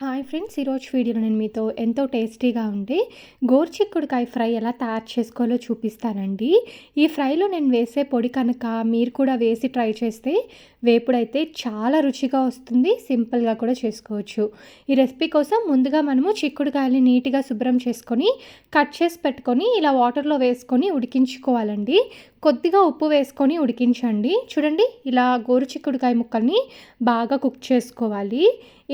Hi. Hi friends ఈరోజు వీడియోలో నేను మీతో ఎంతో టేస్టీగా ఉండే గోరుచిక్కుడుకాయ ఫ్రై ఎలా తయారు చేసుకోవాలో చూపిస్తానండి. ఈ ఫ్రైలో నేను వేసే పొడి కనుక మీరు కూడా వేసి ట్రై చేస్తే వేపుడైతే చాలా రుచిగా వస్తుంది సింపుల్గా కూడా చేసుకోవచ్చు. ఈ రెసిపీ కోసం ముందుగా మనము చిక్కుడుకాయలని నీట్గా శుభ్రం చేసుకొని కట్ చేసి పెట్టుకొని ఇలా వాటర్లో వేసుకొని ఉడికించుకోవాలండి. కొద్దిగా ఉప్పు వేసుకొని ఉడికించండి. చూడండి ఇలా గోరు చిక్కుడుకాయ ముక్కల్ని బాగా కుక్ చేసుకోవాలి.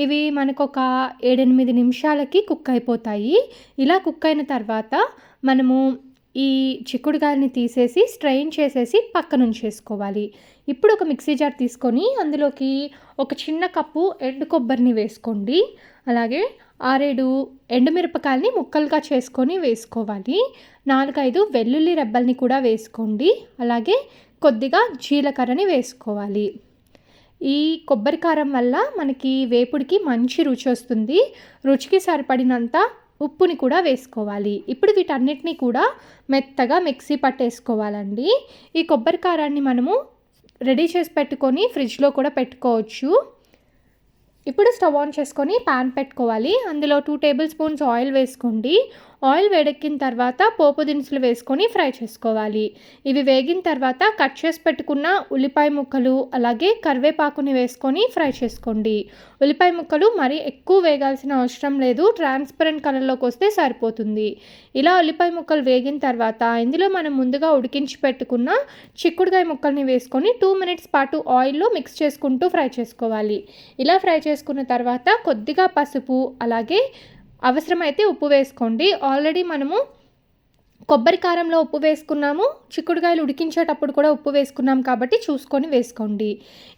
ఇవి మనకు ఒక ఏడెనిమిది నిమిషాలకి కుక్ అయిపోతాయి. ఇలా కుక్ అయిన తర్వాత మనము ఈ చిక్కుడుగాయని తీసేసి స్ట్రెయిన్ చేసేసి పక్కన ఉంచేసుకోవాలి. ఇప్పుడు ఒక మిక్సీ జార్ తీసుకొని అందులోకి ఒక చిన్న కప్పు ఎండు కొబ్బరిని వేసుకోండి. అలాగే ఆరేడు ఎండుమిరపకాయలని ముక్కలుగా చేసుకొని వేసుకోవాలి. నాలుగైదు వెల్లుల్లి రెబ్బల్ని కూడా వేసుకోండి. అలాగే కొద్దిగా జీలకర్రని వేసుకోవాలి. ఈ కొబ్బరి కారం వల్ల మనకి వేపుడికి మంచి రుచి వస్తుంది. రుచికి సరిపడినంత ఉప్పుని కూడా వేసుకోవాలి. ఇప్పుడు వీటన్నిటిని కూడా మెత్తగా మిక్సీ పట్టేసుకోవాలండి. ఈ కొబ్బరి కారాన్ని మనము రెడీ చేసి పెట్టుకొని ఫ్రిడ్జ్లో కూడా పెట్టుకోవచ్చు. ఇప్పుడు స్టవ్ ఆన్ చేసుకొని పాన్ పెట్టుకోవాలి. అందులో టూ టేబుల్ స్పూన్స్ ఆయిల్ వేసుకోండి. ఆయిల్ వేడెక్కిన తర్వాత పోపు దినుసులు వేసుకొని ఫ్రై చేసుకోవాలి. ఇవి వేగిన తర్వాత కట్ చేసి పెట్టుకున్న ఉల్లిపాయ ముక్కలు అలాగే కరివేపాకుని వేసుకొని ఫ్రై చేసుకోండి. ఉల్లిపాయ ముక్కలు మరీ ఎక్కువ వేగాల్సిన అవసరం లేదు. ట్రాన్స్పరెంట్ కలర్లోకి వస్తే సరిపోతుంది. ఇలా ఉల్లిపాయ ముక్కలు వేగిన తర్వాత ఇందులో మనం ముందుగా ఉడికించి పెట్టుకున్న చిక్కుడుకాయ ముక్కల్ని వేసుకొని టూ మినిట్స్ పాటు ఆయిల్లో మిక్స్ చేసుకుంటూ ఫ్రై చేసుకోవాలి. ఇలా ఫ్రై చేసుకున్న తర్వాత కొద్దిగా పసుపు అలాగే అవసరమైతే ఉప్పు వేసుకోండి. ఆల్రెడీ మనము కొబ్బరి కారంలో ఉప్పు వేసుకున్నాము. చిక్కుడుకాయలు ఉడికించేటప్పుడు కూడా ఉప్పు వేసుకున్నాం కాబట్టి చూసుకొని వేసుకోండి.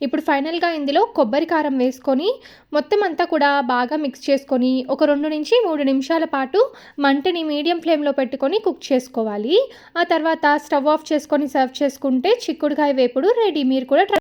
ఇప్పుడు ఫైనల్గా ఇందులో కొబ్బరి కారం వేసుకొని మొత్తం అంతా కూడా బాగా మిక్స్ చేసుకొని ఒక రెండు నుంచి మూడు నిమిషాల పాటు మంటని మీడియం ఫ్లేమ్లో పెట్టుకొని కుక్ చేసుకోవాలి. ఆ తర్వాత స్టవ్ ఆఫ్ చేసుకొని సర్వ్ చేసుకుంటే చిక్కుడుకాయ వేపుడు రెడీ. మీరు కూడా